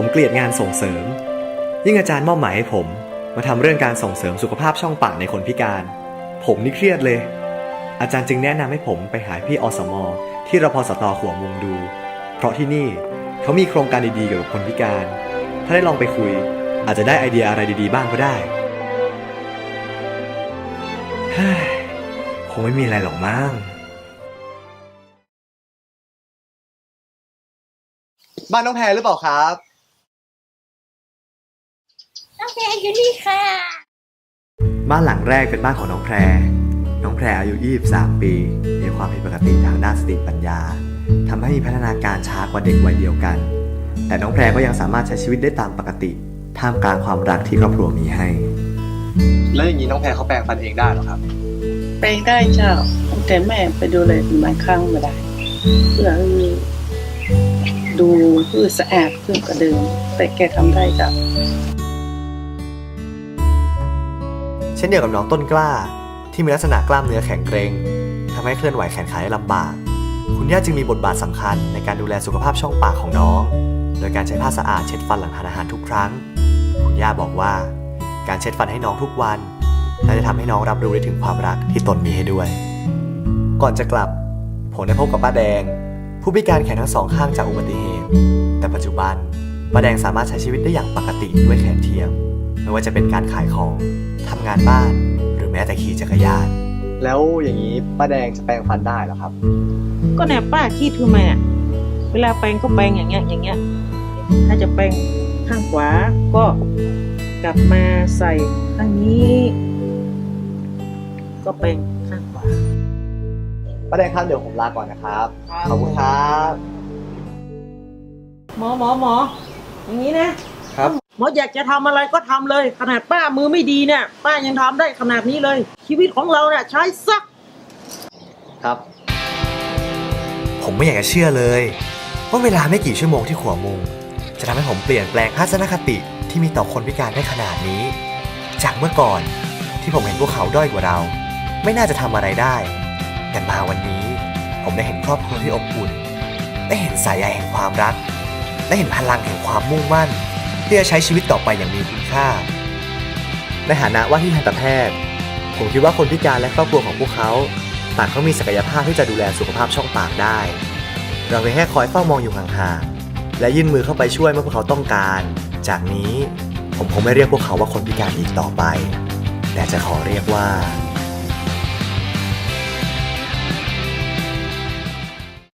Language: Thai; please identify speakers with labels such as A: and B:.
A: ผมเกลียดงานส่งเสริม ยิ่งอาจารย์มอบหมายให้ผม มาทำเรื่องการส่งเสริมสุขภาพช่องปากในคนพิการ ผมนี่เครียดเลย อาจารย์จึงแนะนำให้ผมไปหาพี่อสมอที่รพสตขัวมุงดู เพราะที่นี่เขามีโครงการดีๆเกี่ยวกับคนพิการ ถ้าได้ลองไปคุย อาจจะได้ไอเดียอะไรดีๆ บ้างก็ได้คงไม่มีอะไรหรอกมั้งบ้านน้องแพรหรือเปล่าครับ
B: น้องแพรอยู่นี่ค่ะ
A: บ้านหลังแรกเป็นบ้านของน้องแพร น้องแพรอายุ 23 ปี มีความผิดปกติทางด้านสติปัญญาทำให้มีพัฒนาการช้ากว่าเด็กวัยเดียวกัน แต่น้องแพรก็ยังสามารถใช้ชีวิตได้ตามปกติ ท่ามกลางความรักที่ครอบครัวมีให้ แล้วอย่างนี้น้องแพรเขาแปลงฟันเองได้หรอครับ
C: ไปได้เจ้าแต่แม่ไปดูเลยบางครั้งไม่ได้เพื่อให้ดูเพื่อสะอาดขึ้นกว่าเดิม แต่แกทำได้เจ้า
A: เช่นเดียวกับน้องต้นกล้า ที่มีลักษณะกล้ามเนื้อแข็งเกร็งทำให้เคลื่อนไหวแขนขาได้ลำบาก คุณย่าจึงมีบทบาทสำคัญในการดูแลสุขภาพช่องปากของน้อง โดยการใช้ผ้าสะอาดเช็ดฟันหลังทานอาหารทุกครั้ง คุณย่าบอกว่า การเช็ดฟันให้น้องทุกวันน่าจะทำให้น้องรับรู้ได้ถึงความรักที่ตนมีให้ด้วย ก่อนจะกลับ ผมได้พบกับป้าแดง ผู้พิการแขนทั้งสองข้างจากอุบัติเหตุ แต่ปัจจุบันป้าแดงสามารถใช้ชีวิตได้อย่างปกติด้วยแขนเทียม ไม่ว่าจะเป็นการขายของทำงานบ้าน หรือแม้แต่ขี่จักรยาน แล้วอย่างนี้ป้าแดงจะแปลงฟันได้หรอครับ
D: ก็เนี่ยป้าคิดทำไมอะเวลาแปรงก็แปรงอย่างเงี้ยอย่างเงี้ย ถ้าจะแปรงข้างขวาก็กลับมาใส่ข้างนี้ ก็แปรงข้างขวา
A: ป้าแดงครับเดี๋ยวผมลาก่อนนะครับ ขอบคุณครับ
D: หมอหมอหมออย่างนี้นะ ครับ หมออยากจะทำอะไรก็ทำเลย ขนาดป้ามือไม่ดีเนี่ย ป้ายังทำได้ขนาดนี้เลย ชีวิตของเราเนี่ยใช้สัก
A: ครับ ผมไม่อยากจะเชื่อเลย ว่าเวลาไม่กี่ชั่วโมงที่ขัวมุง จะทำให้ผมเปลี่ยนแปลงทัศนคติที่มีต่อคนพิการได้ขนาดนี้ จากเมื่อก่อนที่ผมเห็นพวกเขาด้อยกว่าเรา ไม่น่าจะทำอะไรได้ แต่มาวันนี้ ผมได้เห็นครอบครัวที่อบอุ่น ได้เห็นสายใยแห่งความรัก ได้เห็นพลังแห่งความมุ่งมั่น ที่จะใช้ชีวิตต่อไปอย่างมีคุณค่า ในฐานะว่าที่ทันตแพทย์ ผมคิดว่าคนพิการและครอบครัวของพวกเขา ต่างก็มีศักยภาพที่จะดูแลสุขภาพช่องปากได้ เราเพียงแค่คอยเฝ้ามองอยู่ห่างๆและยื่นมือเข้าไปช่วยเมื่อพวกเขาต้องการ จากนี้ผมคงไม่เรียกพวกเขาว่าคนพิการอีกต่อไป แต่จะขอเรียกว่า